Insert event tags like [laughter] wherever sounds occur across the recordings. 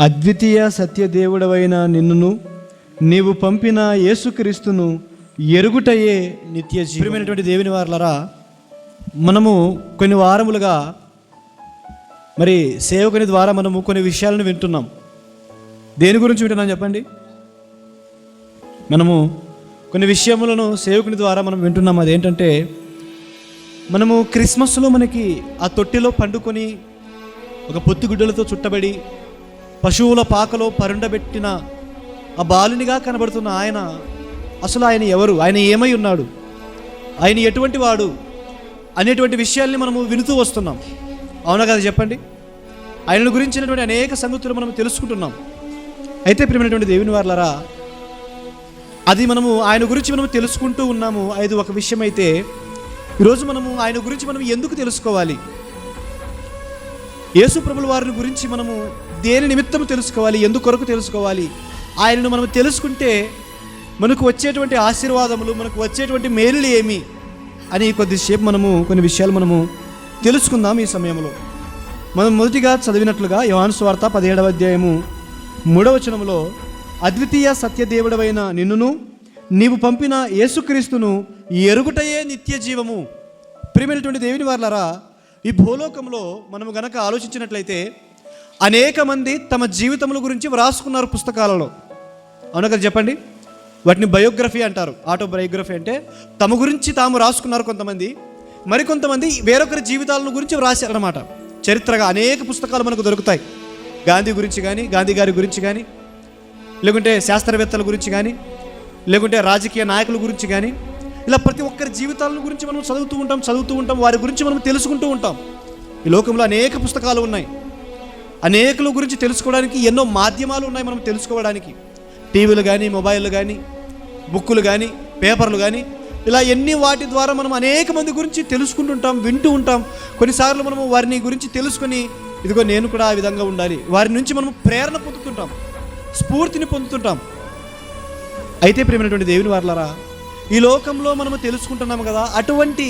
అద్వితీయ సత్యదేవుడవైన నిన్నును నీవు పంపిన యేసుక్రీస్తును ఎరుగుటయే నిత్య జీవమైనటువంటి దేవుని వారులరా మనము కొన్ని వారములుగా మరి సేవకుని ద్వారా మనము కొన్ని విషయాలను వింటున్నాం. దేని గురించి వింటున్నాం చెప్పండి? మనము కొన్ని విషయములను సేవకుని ద్వారా మనం వింటున్నాం. అదేంటంటే మనము క్రిస్మస్లో మనకి ఆ తొట్టిలో పండుకొని ఒక పొత్తిగుడ్డలతో చుట్టబడి పశువుల పాకలో పరుండబెట్టిన ఆ బాలునిగా కనబడుతున్న ఆయన అసలు ఆయన ఎవరు? ఆయన ఏమై ఉన్నాడు? ఆయన ఎటువంటి వాడు? అనేటువంటి విషయాల్ని మనము వినుతూ వస్తున్నాం. అవునా కదా చెప్పండి? ఆయన గురించినటువంటి అనేక సంగతులు మనం తెలుసుకుంటున్నాం. అయితే ప్రియమైనటువంటి దేవుని వార్లరా అది మనము ఆయన గురించి మనం తెలుసుకుంటూ ఉన్నాము. అది ఒక విషయం అయితే ఈరోజు మనము ఆయన గురించి మనం ఎందుకు తెలుసుకోవాలి? యేసు ప్రభుల వారిని గురించి మనము దేని నిమిత్తం తెలుసుకోవాలి? ఎందుకొరకు తెలుసుకోవాలి? ఆయనను మనం తెలుసుకుంటే మనకు వచ్చేటువంటి ఆశీర్వాదములు మనకు వచ్చేటువంటి మేలులు ఏమి అని కొద్దిసేపు మనము కొన్ని విషయాలు మనము తెలుసుకుందాం ఈ సమయంలో. మనం మొదటిగా చదివినట్లుగా యోహాను స్వార్త పదిహేడవ అధ్యాయము మూడవ వచనంలో అద్వితీయ సత్యదేవుడవైన నిన్నును నీవు పంపిన యేసుక్రీస్తును ఎరుగుటయే నిత్య జీవము. ప్రియమైనటువంటి దేవుని వార్లరా ఈ భూలోకంలో మనము గనక ఆలోచించినట్లయితే అనేక మంది తమ జీవితముల గురించి వ్రాసుకున్నారు పుస్తకాలలో. అవునా కదా చెప్పండి? వాటిని బయోగ్రఫీ అంటారు. ఆటోబయోగ్రఫీ అంటే తమ గురించి తాము రాసుకున్నారు కొంతమంది మరికొంతమంది వేరొకరి జీవితాలను గురించి వ్రాసారన్నమాట చరిత్రగా అనేక పుస్తకాలు మనకు దొరుకుతాయి. గాంధీ గురించి కానీ గాంధీ గారి గురించి కానీ లేకుంటే శాస్త్రవేత్తల గురించి కానీ లేకుంటే రాజకీయ నాయకుల గురించి కానీ ఇలా ప్రతి ఒక్కరి జీవితాల గురించి మనం చదువుతూ ఉంటాం చదువుతూ ఉంటాం వారి గురించి మనం తెలుసుకుంటూ ఉంటాం. ఈ లోకంలో అనేక పుస్తకాలు ఉన్నాయి. అనేకుల గురించి తెలుసుకోవడానికి ఎన్నో మాధ్యమాలు ఉన్నాయి మనం తెలుసుకోవడానికి. టీవీలు కానీ మొబైల్ కానీ బుక్కులు కానీ పేపర్లు కానీ ఇలా ఎన్ని వాటి ద్వారా మనం అనేక మంది గురించి తెలుసుకుంటుంటాం వింటూ ఉంటాం. కొన్నిసార్లు మనము వారిని గురించి తెలుసుకొని ఇదిగో నేను కూడా ఆ విధంగా ఉండాలి. వారి నుంచి మనం ప్రేరణ పొందుతుంటాం స్ఫూర్తిని పొందుతుంటాం. అయితే ప్రేమైనటువంటి దేవుని వార్లరా ఈ లోకంలో మనము తెలుసుకుంటున్నాము కదా అటువంటి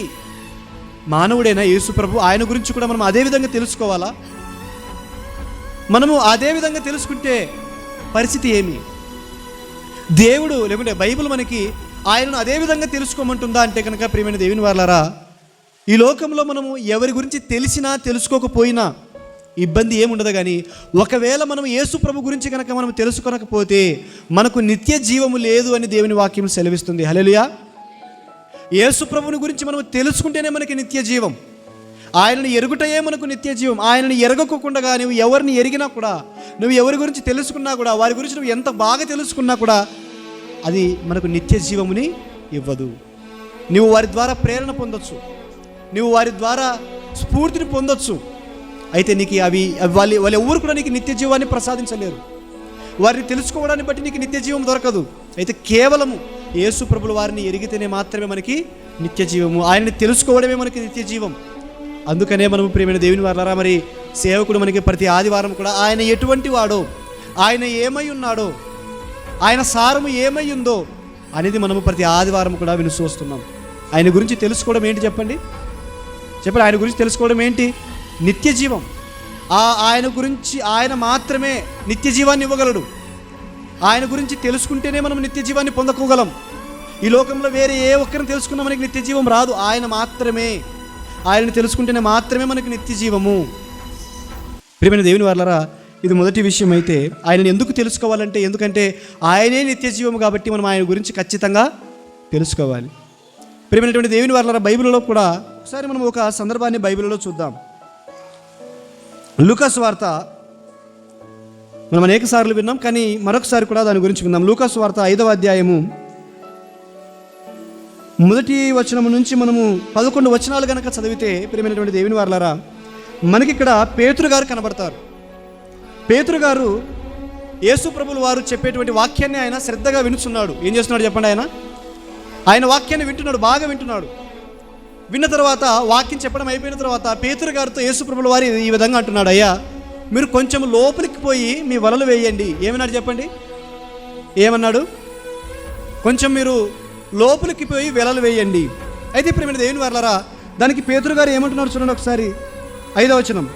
మానవుడైన యేసుప్రభు ఆయన గురించి కూడా మనం అదే విధంగా తెలుసుకోవాలా? మనము అదే విధంగా తెలుసుకుంటే పరిస్థితి ఏమి? దేవుడు లేకుంటే బైబిల్ మనకి ఆయనను అదే విధంగా తెలుసుకోమంటుందా అంటే కనుక ప్రియమైన దేవుని వాళ్ళరా ఈ లోకంలో మనము ఎవరి గురించి తెలిసినా తెలుసుకోకపోయినా ఇబ్బంది ఏముండదు కానీ ఒకవేళ మనం యేసు ప్రభు గురించి కనుక మనం తెలుసుకొనకపోతే మనకు నిత్య జీవము లేదు అని దేవుని వాక్యం సెలవిస్తుంది. హలెలుయా యేసు ప్రభుని గురించి మనం తెలుసుకుంటేనే మనకి నిత్య జీవం. ఆయనను ఎరుగుటయే మనకు నిత్య జీవం ఆయనను ఎరగకోకుండా నువ్వు ఎవరిని ఎరిగినా కూడా నువ్వు ఎవరి గురించి తెలుసుకున్నా కూడా వారి గురించి నువ్వు ఎంత బాగా తెలుసుకున్నా కూడా అది మనకు నిత్య జీవముని ఇవ్వదు. నువ్వు వారి ద్వారా ప్రేరణ పొందొచ్చు. నువ్వు వారి ద్వారా స్ఫూర్తిని పొందొచ్చు. అయితే నీకు అవి వాళ్ళు వాళ్ళ వాళ్ళు ఎవరు కూడా నీకు నిత్య జీవాన్ని ప్రసాదించలేరు. వారిని తెలుసుకోవడాన్ని బట్టి నీకు నిత్య జీవం దొరకదు. అయితే కేవలము యేసు ప్రభులు వారిని ఎరిగితేనే మాత్రమే మనకి నిత్య జీవము ఆయన్ని తెలుసుకోవడమే మనకి నిత్య జీవం అందుకనే మనము ప్రియమైన దేవుని వారలారా మరి సేవకుడు మనకి ప్రతి ఆదివారం కూడా ఆయన ఎటువంటి వాడో ఆయన ఏమై ఉన్నాడో ఆయన సారము ఏమై ఉందో అనేది మనము ప్రతి ఆదివారం కూడా వినుసు ఆయన గురించి తెలుసుకోవడం ఏంటి చెప్పండి? చెప్పండి ఆయన గురించి తెలుసుకోవడం ఏంటి? నిత్య జీవం ఆ ఆయన గురించి ఆయన మాత్రమే నిత్య జీవాన్ని ఇవ్వగలడు. ఆయన గురించి తెలుసుకుంటేనే మనం నిత్య జీవాన్ని పొందకోగలం. ఈ లోకంలో వేరే ఏ ఒక్కరిని తెలుసుకున్నా మనకి నిత్య జీవం రాదు. ఆయన మాత్రమే ఆయనను తెలుసుకుంటేనే మాత్రమే మనకి నిత్య జీవము ప్రియమైన దేవుని వాళ్ళరా ఇది మొదటి విషయం అయితే ఆయనను ఎందుకు తెలుసుకోవాలంటే ఎందుకంటే ఆయనే నిత్య జీవము కాబట్టి మనం ఆయన గురించి ఖచ్చితంగా తెలుసుకోవాలి. ప్రియమైనటువంటి దేవుని వాళ్ళ బైబిల్లో కూడా ఒకసారి మనం ఒక సందర్భాన్ని బైబిల్లో చూద్దాం. లూకాస్ వార్త మనం అనేక సార్లు విన్నాం కానీ మరొకసారి కూడా దాని గురించి విన్నాం. లూకాస్ వార్త ఐదవ అధ్యాయము మొదటి వచనం నుంచి మనము పదకొండు వచనాలు కనుక చదివితే ప్రియమైనటువంటి దేవుని వార్లారా మనకి ఇక్కడ పేతురు గారు కనబడతారు. పేతురు గారు యేసు ప్రభులు వారు చెప్పేటువంటి వాక్యాన్ని ఆయన శ్రద్ధగా వినుచున్నాడు. ఏం చేస్తున్నాడు చెప్పండి ఆయన? ఆయన వాక్యాన్ని వింటున్నాడు బాగా వింటున్నాడు. విన్న తర్వాత వాక్యం చెప్పడం అయిపోయిన తర్వాత పేతురు గారితో యేసు ప్రభుల వారి ఈ విధంగా అంటున్నాడు అయ్యా మీరు కొంచెం లోపలికి పోయి మీ వలలు వేయండి. ఏమన్నాడు చెప్పండి? ఏమన్నాడు? కొంచెం మీరు లోపలికి పోయి వెలలు వేయండి. అయితే ఇప్పుడు మీరు దేవుని వర్లరా దానికి పేతురు గారు ఏమంటున్నారు చూడండి ఒకసారి. ఐదవచనం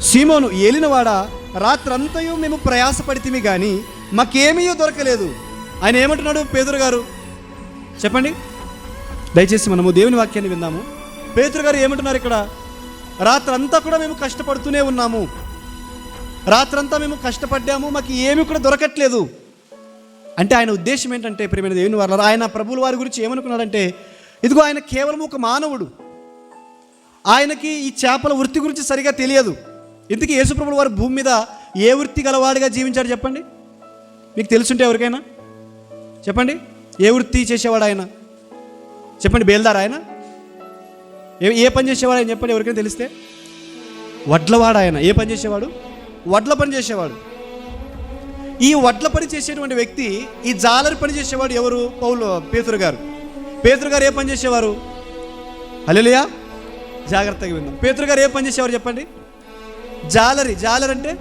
సీమోను ఏలినవాడ రాత్రంతయు మేము ప్రయాసపడితిమి కానీ మాకేమీ దొరకలేదు. ఆయన ఏమంటున్నాడు పేదరు గారు? చెప్పండి. దయచేసి మనము దేవుని వాక్యాన్ని విందాము. పేతురు గారు ఏమంటున్నారు ఇక్కడ? రాత్రంతా కూడా మేము కష్టపడుతూనే ఉన్నాము. రాత్రంతా మేము కష్టపడ్డాము మాకు ఏమి కూడా దొరకట్లేదు. అంటే ఆయన ఉద్దేశం ఏంటంటే ప్రేమైన దేవుని వారు ఆయన ప్రభువుల వారి గురించి ఏమనుకున్నాడంటే ఇదిగో ఆయన కేవలం ఒక మానవుడు. ఆయనకి ఈ చేపల వృత్తి గురించి సరిగా తెలియదు. ఇందుకు యేసుప్రభుల వారు భూమి మీద ఏ వృత్తి గలవాడిగా జీవించాడు చెప్పండి? మీకు తెలుసుంటే ఎవరికైనా? చెప్పండి. ఏ వృత్తి చేసేవాడు ఆయన? చెప్పండి బేల్దార్ ఆయన? ఏ ఏ పని చేసేవాడు ఆయన చెప్పండి ఎవరికైనా తెలిస్తే? వడ్లవాడు ఆయన. ఏ పని చేసేవాడు? వడ్ల పని చేసేవాడు. ఈ వడ్ల పని చేసేటువంటి వ్యక్తి ఈ జాలరి పని చేసేవాడు ఎవరు? పౌలు పేతురు గారు. పేతురు గారు ఏ పని చేసేవారు? హలోలియా జాగ్రత్తగా విందాం పేతురు గారు ఏ పని చేసేవారు చెప్పండి? జాలరి. జాలరి అంటే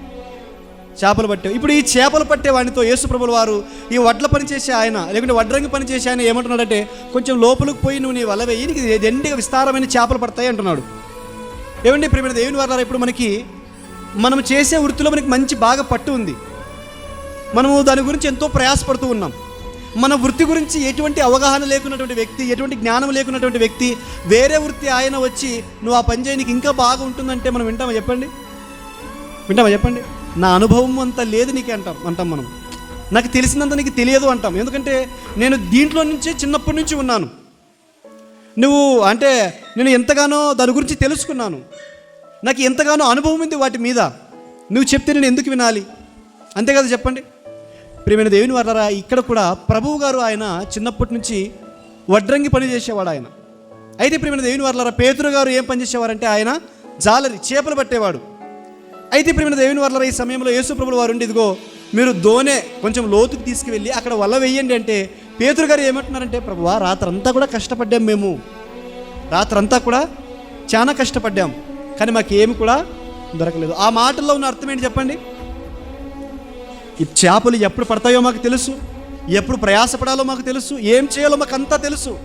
చేపలు పట్టే. ఇప్పుడు ఈ చేపలు పట్టే వాడితో యేసుప్రభుల వారు ఈ వడ్ల పని చేసే ఆయన లేకుంటే వడ్రంగి పని చేసే ఆయన ఏమంటున్నాడంటే కొంచెం లోపలికి పోయి నువ్వు నీ వల వేయి నీకు ఎండిగా విస్తారమైన చేపలు పడతాయి అంటున్నాడు. ఏమండి ప్రేమ దేవుని వారు ఇప్పుడు మనకి మనం చేసే వృత్తిలో మనకి మంచి బాగా పట్టు ఉంది. మనము దాని గురించి ఎంతో ప్రయాసపడుతూ ఉన్నాం. మన వృత్తి గురించి ఎటువంటి అవగాహన లేకున్నటువంటి వ్యక్తి ఎటువంటి జ్ఞానం లేకున్నటువంటి వ్యక్తి వేరే వృత్తి ఆయన వచ్చి నువ్వు ఆ పని చేయనికి ఇంకా బాగా ఉంటుందంటే మనం వింటామా చెప్పండి? వింటామా చెప్పండి? నా అనుభవం అంత లేదు నీకు అంటాం అంటాం మనం. నాకు తెలిసినంత నీకు తెలియదు అంటాం. ఎందుకంటే నేను దీంట్లో నుంచే చిన్నప్పటి నుంచి ఉన్నాను. నువ్వు అంటే నేను ఎంతగానో దాని గురించి తెలుసుకున్నాను. నాకు ఎంతగానో అనుభవం ఉంది వాటి మీద. నువ్వు చెప్తే నేను ఎందుకు వినాలి? అంతే కదా చెప్పండి. ప్రియమైన దేవుని వాళ్ళరా ఇక్కడ కూడా ప్రభువు గారు ఆయన చిన్నప్పటి నుంచి వడ్రంగి పని చేసేవాడు ఆయన. అయితే ప్రియమైన దేవుని వర్లరా పేతురు గారు ఏం పని చేసేవారంటే ఆయన జాలరి చేపలు పట్టేవాడు. అయితే ప్రియమైన దేవుని వర్లరా ఈ సమయంలో యేసు ప్రభులు వారు ఉండి ఇదిగో మీరు దోనే కొంచెం లోతుకు తీసుకువెళ్ళి అక్కడ వల్ల వెయ్యండి అంటే పేతురు గారు ఏమంటున్నారంటే ప్రభువా రాత్రంతా కూడా కష్టపడ్డాం మేము. రాత్రంతా కూడా చాలా కష్టపడ్డాం. కానీ మాకేమి కూడా దొరకలేదు. ఆ మాటల్లో ఉన్న అర్థం ఏంటి చెప్పండి? ఈ చేపలు ఎప్పుడు పడతాయో మాకు తెలుసు. ఎప్పుడు ప్రయాసపడాలో మాకు తెలుసు. ఏం చేయాలో మాకు అంతా తెలుసు.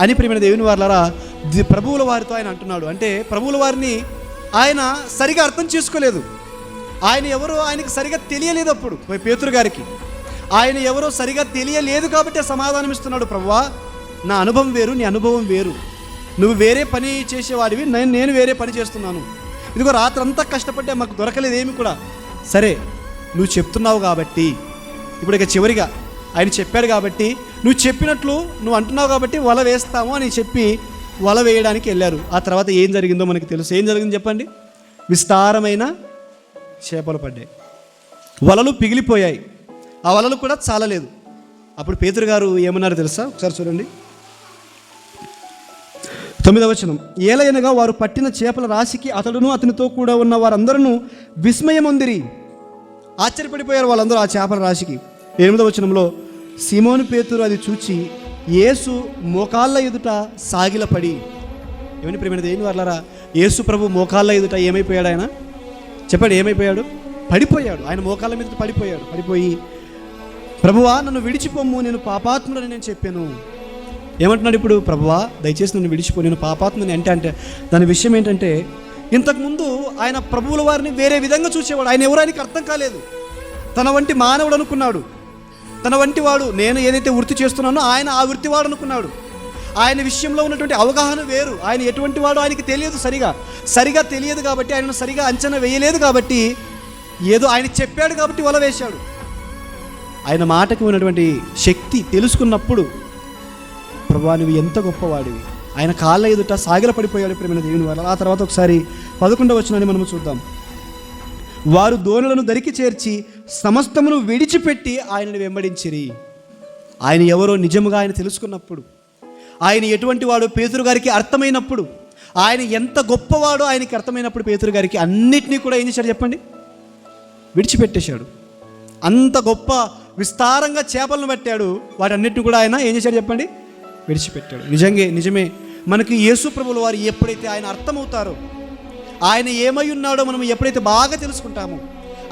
అని ప్రియమైన దేవుని వారులారా ప్రభువుల వారితో ఆయన అంటున్నాడు. అంటే ప్రభువుల వారిని ఆయన సరిగా అర్థం చేసుకోలేదు. ఆయన ఎవరో ఆయనకు సరిగా తెలియలేదు అప్పుడు పేతురు గారికి. ఆయన ఎవరో సరిగా తెలియలేదు కాబట్టి సమాధానం ఇస్తున్నాడు ప్రభువా. నా అనుభవం వేరు నీ అనుభవం వేరు. నువ్వు వేరే పని చేసేవాడివి నేను నేను వేరే పని చేస్తున్నాను. ఇదిగో రాత్రంతా కష్టపడ్డా మాకు దొరకలేదు ఏమి కూడా. సరే నువ్వు చెప్తున్నావు కాబట్టి ఇప్పుడు ఇక చివరిగా ఆయన చెప్పాడు కాబట్టి నువ్వు చెప్పినట్లు నువ్వు అంటున్నావు కాబట్టి వల వేస్తాము అని చెప్పి వల వేయడానికి వెళ్ళారు. ఆ తర్వాత ఏం జరిగిందో మనకి తెలుసు. ఏం జరిగింది చెప్పండి? విస్తారమైన చేపలు పడ్డాయి. వలలు పిగిలిపోయాయి. ఆ వలలు కూడా చాలలేదు. అప్పుడు పేతురు గారు ఏమన్నారు తెలుసా? ఒకసారి చూడండి. తొమ్మిదవ వచనం. ఏలయనగా వారు పట్టిన చేపల రాశికి అతడును అతనితో కూడా ఉన్న వారందరూ విస్మయముందిరి. ఆశ్చర్యపడిపోయారు వాళ్ళందరూ ఆ చేపల రాశికి. ఎనిమిదవ వచనంలో సిమోను పేతురు అది చూచి యేసు మోకాళ్ళ ఎదుట సాగిలపడి. ఏమని ప్రేమ దేని వాళ్ళరా యేసు ప్రభు మోకాళ్ళ ఎదుట ఏమైపోయాడు ఆయన? చెప్పండి ఏమైపోయాడు? పడిపోయాడు. ఆయన మోకాళ్ళ మీద పడిపోయాడు. పడిపోయి ప్రభువా నన్ను విడిచిపోమ్ము నేను పాపాత్ముడని నేను చెప్పాను. ఏమంటున్నాడు ఇప్పుడు ప్రభువా? దయచేసి నన్ను విడిచిపో నేను పాపాత్మని అంటే అంటే దాని విషయం ఏంటంటే ఇంతకుముందు ఆయన ప్రభువుల వారిని వేరే విధంగా చూసేవాడు. ఆయన ఎవరు ఆయనకి అర్థం కాలేదు. తన వంటి మానవుడు అనుకున్నాడు. తన వంటి వాడు నేను ఏదైతే వృత్తి చేస్తున్నానో ఆయన ఆ వృత్తి వాడు అనుకున్నాడు. ఆయన విషయంలో ఉన్నటువంటి అవగాహన వేరు. ఆయన ఎటువంటి వాడు ఆయనకి తెలియదు సరిగా. సరిగా తెలియదు కాబట్టి ఆయనను సరిగా అంచనా వేయలేదు కాబట్టి ఏదో ఆయన చెప్పాడు కాబట్టి వల వేశాడు. ఆయన మాటకు ఉన్నటువంటి శక్తి తెలుసుకున్నప్పుడు ప్రభా నువ్వు ఎంత గొప్పవాడివి. ఆయన కాళ్ళ ఎదుట సాగిల పడిపోయాడు ప్రేమ దేవుని వారు. ఆ తర్వాత ఒకసారి పదకొండవ వచ్చినని మనము చూద్దాం. వారు దోణులను దరికి చేర్చి సమస్తమును విడిచిపెట్టి ఆయనను వెంబడించిరి. ఆయన ఎవరో నిజముగా ఆయన తెలుసుకున్నప్పుడు ఆయన ఎటువంటి వాడు పేతురు గారికి అర్థమైనప్పుడు ఆయన ఎంత గొప్పవాడో ఆయనకి అర్థమైనప్పుడు పేతురు గారికి అన్నిటినీ కూడా ఏం చేశాడు చెప్పండి? విడిచిపెట్టేశాడు. అంత గొప్ప విస్తారంగా చేపలను పట్టాడు. వాటన్నిటిని కూడా ఆయన ఏం చేశాడు చెప్పండి? విడిచిపెట్టాడు. నిజంగా నిజమే. మనకి యేసు ప్రభుల వారు ఎప్పుడైతే ఆయన అర్థమవుతారో ఆయన ఏమై ఉన్నాడో మనం ఎప్పుడైతే బాగా తెలుసుకుంటామో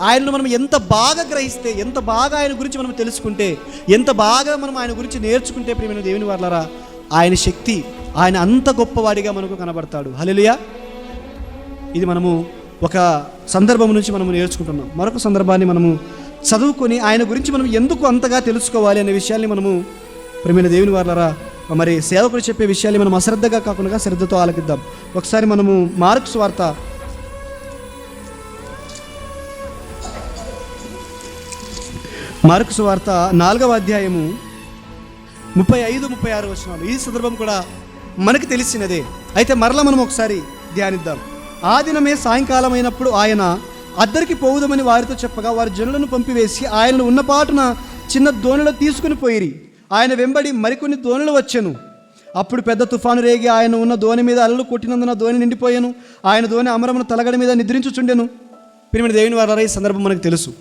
ఆయనను మనం ఎంత బాగా గ్రహిస్తే ఎంత బాగా ఆయన గురించి మనం తెలుసుకుంటే ఎంత బాగా మనం ఆయన గురించి నేర్చుకుంటే ప్రియమైన దేవుని వాళ్ళరా ఆయన శక్తి ఆయన అంత గొప్పవాడిగా మనకు కనబడతాడు. హల్లెలూయా. ఇది మనము ఒక సందర్భం నుంచి మనము నేర్చుకుంటున్నాం. మరొక సందర్భాన్ని మనము చదువుకొని ఆయన గురించి మనం ఎందుకు అంతగా తెలుసుకోవాలి అనే విషయాన్ని మనము ప్రేమైన దేవుని వాళ్ళరా మరి సేవకులు చెప్పే విషయాలు మనం అశ్రద్ధగా కాకుండా శ్రద్ధతో ఆలకిద్దాం. ఒకసారి మనము మార్క్స్ వార్త. మార్క్స్ వార్త నాలుగవ అధ్యాయము ముప్పై ఐదు ముప్పై ఆరు వచనాలు. ఈ సందర్భం కూడా మనకి తెలిసినదే. అయితే మరలా మనం ఒకసారి ధ్యానిద్దాం. ఆ దినమే సాయంకాలం అయినప్పుడు ఆయన అద్దరికి పోవుదమని వారితో చెప్పగా వారి జనులను పంపివేసి ఆయనను ఉన్నపాటున చిన్న దోణిలో తీసుకుని పోయిరి. ఆయన వెంబడి మరికొన్ని దోణులు వచ్చాను. అప్పుడు పెద్ద తుఫాను రేగి ఆయన ఉన్న దోణి మీద అలలు కొట్టినందున దోణి నిండిపోయాను. ఆయన దోణి అమరమున తలగడ మీద నిద్రించుచుండెను. పిరిమిడి దేవుని వారు ఈ సందర్భం మనకు తెలుసు.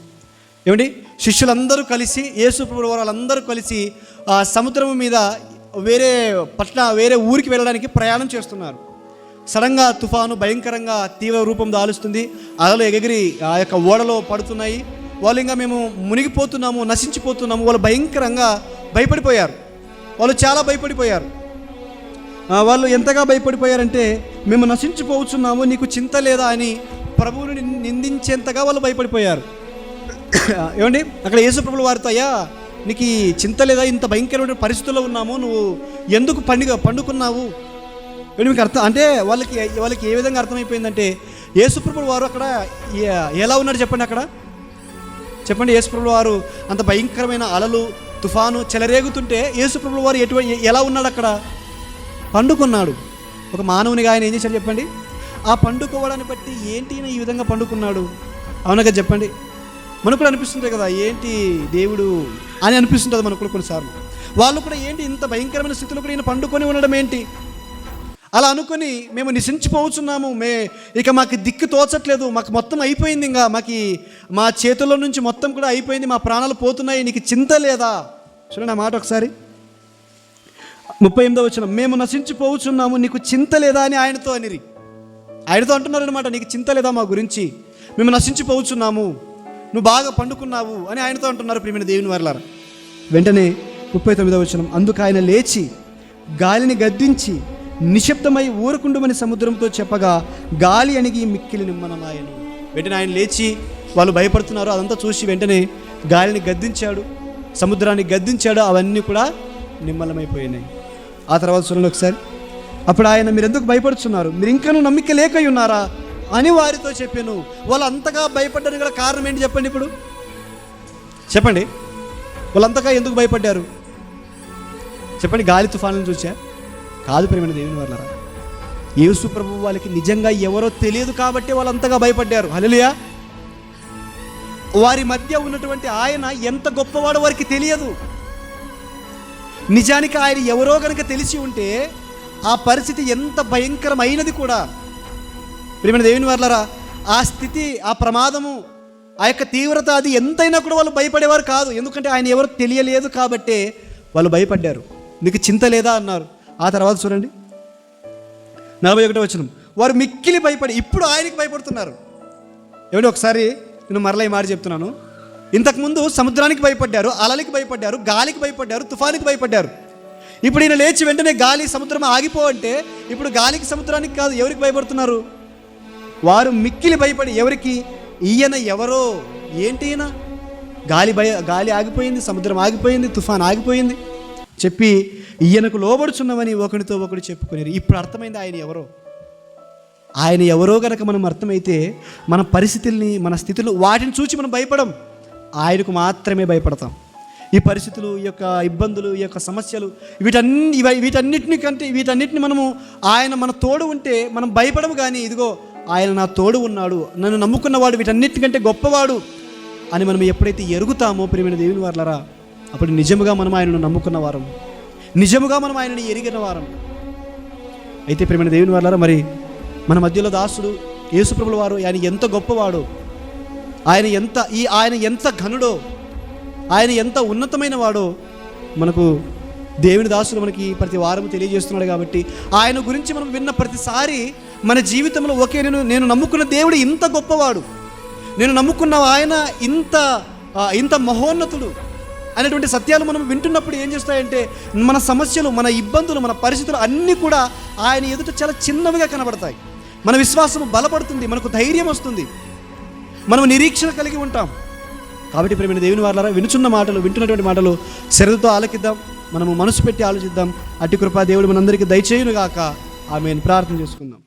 ఏమండి? శిష్యులందరూ కలిసి ఏసుప్రభు వాళ్ళందరూ కలిసి ఆ సముద్రం మీద వేరే పట్ల వేరే ఊరికి వెళ్ళడానికి ప్రయాణం చేస్తున్నారు. సడన్గా తుఫాను భయంకరంగా తీవ్ర రూపం దాలుస్తుంది అలలు ఎగిరి ఆ యొక్క ఓడలో పడుతున్నాయి. వాళ్ళు ఇంకా మేము మునిగిపోతున్నాము నశించిపోతున్నాము. వాళ్ళు భయంకరంగా భయపడిపోయారు. వాళ్ళు చాలా భయపడిపోయారు. వాళ్ళు ఎంతగా భయపడిపోయారంటే మేము నశించిపోతున్నాము నీకు చింత లేదా అని ప్రభువుని నిందించేంతగా వాళ్ళు భయపడిపోయారు. [coughs] ఏమండి? అక్కడ యేసుప్రభుల వారితో అయ్యా నీకు చింత లేదా? ఇంత భయంకరమైన పరిస్థితుల్లో ఉన్నాము నువ్వు ఎందుకు పండుగ పండుకున్నావు? మీకు అర్థం అంటే వాళ్ళకి వాళ్ళకి ఏ విధంగా అర్థమైపోయిందంటే యేసుప్రభుల వారు అక్కడ ఎలా ఉన్నారు చెప్పండి అక్కడ? చెప్పండి యేసుప్రభుల వారు అంత భయంకరమైన అలలు తుఫాను చెలరేగుతుంటే యేసుప్రభు వారు ఎటువంటి ఎలా ఉన్నాడు అక్కడ? పండుకున్నాడు. ఒక మానవునిగా ఆయన ఏం చేశాడు చెప్పండి? ఆ పండుకోవడాన్ని బట్టి ఏంటి ఈ విధంగా పండుకున్నాడు? అవునగా చెప్పండి? మనకు కూడా అనిపిస్తుంది కదా ఏంటి దేవుడు అని అనిపిస్తుంటుంది మనకు కూడా కొన్నిసార్లు. వాళ్ళు కూడా ఏంటి ఇంత భయంకరమైన స్థితిలో కూడా ఈయన పండుకొని ఉండడం ఏంటి? అలా అనుకొని మేము నిశించిపోతున్నాము. మే ఇక మాకు దిక్కు తోచట్లేదు. మాకు మొత్తం అయిపోయింది ఇంకా. మాకు మా చేతుల్లో నుంచి మొత్తం కూడా అయిపోయింది. మా ప్రాణాలు పోతున్నాయి. నీకు చింత లేదా? చూడండి ఆ మాట ఒకసారి. ముప్పై ఎనిమిదో వచ్చిన మేము నశించిపోతున్నాము. నీకు చింత లేదా అని ఆయనతో అనిరి. ఆయనతో అంటున్నారు అనమాట నీకు చింత లేదా మా గురించి? మేము నశించిపోతున్నాము. నువ్వు బాగా పండుకున్నావు అని ఆయనతో అంటున్నారు ప్రియమైన దేవుని వర్లారా. వెంటనే ముప్పై తొమ్మిదో వచ్చిన అందుకు ఆయన లేచి గాలిని గద్దించి నిశ్శబ్దమై ఊరకుండుమని సముద్రంతో చెప్పగా గాలి అణిగి మిక్కిలి నిమ్మనమాయను వెంటనే ఆయన లేచి వాళ్ళు భయపడుతున్నారు. అదంతా చూసి వెంటనే గాలిని గద్దించాడు సముద్రాన్ని గద్దించాడు. అవన్నీ కూడా నిమ్మలమైపోయినాయి. ఆ తర్వాత చూడండి ఒకసారి. అప్పుడు ఆయన మీరు ఎందుకు భయపడుతున్నారు మీరు ఇంకనూ నమ్మిక లేకై ఉన్నారా? అని వారితో చెప్పాను. వాళ్ళు అంతగా భయపడ్డానికి గల కారణం ఏంటి చెప్పండి ఇప్పుడు? చెప్పండి. వాళ్ళంతగా ఎందుకు భయపడ్డారు? చెప్పండి గాలి తుఫాను చూసా? కాదు ప్రేమైన దేవుని వాళ్ళరా యేసు ప్రభు వాళ్ళకి నిజంగా ఎవరో తెలియదు కాబట్టి వాళ్ళు అంతగా భయపడ్డారు. హలలియా వారి మధ్య ఉన్నటువంటి ఆయన ఎంత గొప్పవాడో వారికి తెలియదు. నిజానికి ఆయన ఎవరో కనుక తెలిసి ఉంటే ఆ పరిస్థితి ఎంత భయంకరమైనది కూడా. ప్రేమైన దేవుని వర్లరా ఆ స్థితి ఆ ప్రమాదము ఆ యొక్క తీవ్రత అది ఎంతైనా కూడా వాళ్ళు భయపడేవారు కాదు. ఎందుకంటే ఆయన ఎవరు తెలియలేదు కాబట్టే వాళ్ళు భయపడ్డారు. నీకు చింత లేదా అన్నారు. ఆ తర్వాత చూడండి. నలభై ఒకటో వచనం. వారు మిక్కిలి భయపడి ఇప్పుడు ఆయనకి భయపడుతున్నారు. ఏమంటే ఒకసారి నేను మరలా ఈ మాట చెప్తున్నాను. ఇంతకుముందు సముద్రానికి భయపడ్డారు అలలకి భయపడ్డారు గాలికి భయపడ్డారు తుఫానికి భయపడ్డారు. ఇప్పుడు ఈయన లేచి వెంటనే గాలి సముద్రం ఆగిపో అంటే ఇప్పుడు గాలికి సముద్రానికి కాదు ఎవరికి భయపడుతున్నారు? వారు మిక్కిలి భయపడి ఎవరికి? ఈయన ఎవరో? ఏంటి ఈయన? గాలి భయ గాలి ఆగిపోయింది సముద్రం ఆగిపోయింది తుఫాన్ ఆగిపోయింది. చెప్పి ఈయనకు లోబడుచున్నామని ఒకరితో ఒకరు చెప్పుకునేది ఇప్పుడు అర్థమైంది ఆయన ఎవరో? ఆయన ఎవరో గనక మనం అర్థమైతే మన పరిస్థితుల్ని మన స్థితులు వాటిని చూసి మనం భయపడం. ఆయనకు మాత్రమే భయపడతాం. ఈ పరిస్థితులు ఈ యొక్క ఇబ్బందులు ఈ యొక్క సమస్యలు వీటన్ని ఇవి- వీటన్నిటిని కంటే వీటన్నిటిని మనము ఆయన మన తోడు ఉంటే మనం భయపడము కానీ ఇదిగో ఆయన నా తోడు ఉన్నాడు నన్ను నమ్ముకున్నవాడు వీటన్నిటికంటే గొప్పవాడు అని మనం ఎప్పుడైతే ఎరుగుతామో ప్రియమైన దేవుని వారులరా అప్పుడు నిజముగా మనం ఆయనను నమ్ముకున్న వారం నిజముగా మనం ఆయనని ఎరిగిన వారం. అయితే ప్రేమ దేవుని వాళ్ళారా మరి మన మధ్యలో దాసుడు యేసుప్రభుల వారు ఆయన ఎంత గొప్పవాడు ఆయన ఎంత ఈ ఆయన ఎంత ఘనుడో ఆయన ఎంత ఉన్నతమైన వాడో మనకు దేవుని దాసుడు మనకి ప్రతి వారం తెలియజేస్తున్నాడు కాబట్టి ఆయన గురించి మనం విన్న ప్రతిసారి మన జీవితంలో ఒకే నేను నేను నమ్ముకున్న దేవుడు ఇంత గొప్పవాడు. నేను నమ్ముకున్న ఆయన ఇంత ఇంత మహోన్నతుడు. అనేటువంటి సత్యాలు మనం వింటున్నప్పుడు ఏం చేస్తాయంటే మన సమస్యలు మన ఇబ్బందులు మన పరిస్థితులు అన్నీ కూడా ఆయన ఎదుట చాలా చిన్నవిగా కనబడతాయి. మన విశ్వాసం బలపడుతుంది మనకు ధైర్యం వస్తుంది. మనం నిరీక్షణ కలిగి ఉంటాం. కాబట్టి ప్రేమ దేవుని వాళ్ళారా వినుచున్న మాటలు వింటున్నటువంటి మాటలు శ్రద్ధతో ఆలకిద్దాం. మనము మనసు పెట్టి ఆలోచిద్దాం. అట్టి కృపా దేవుడు మనందరికీ దయచేయునుగాక. ఆమె ప్రార్థన చేసుకుందాం.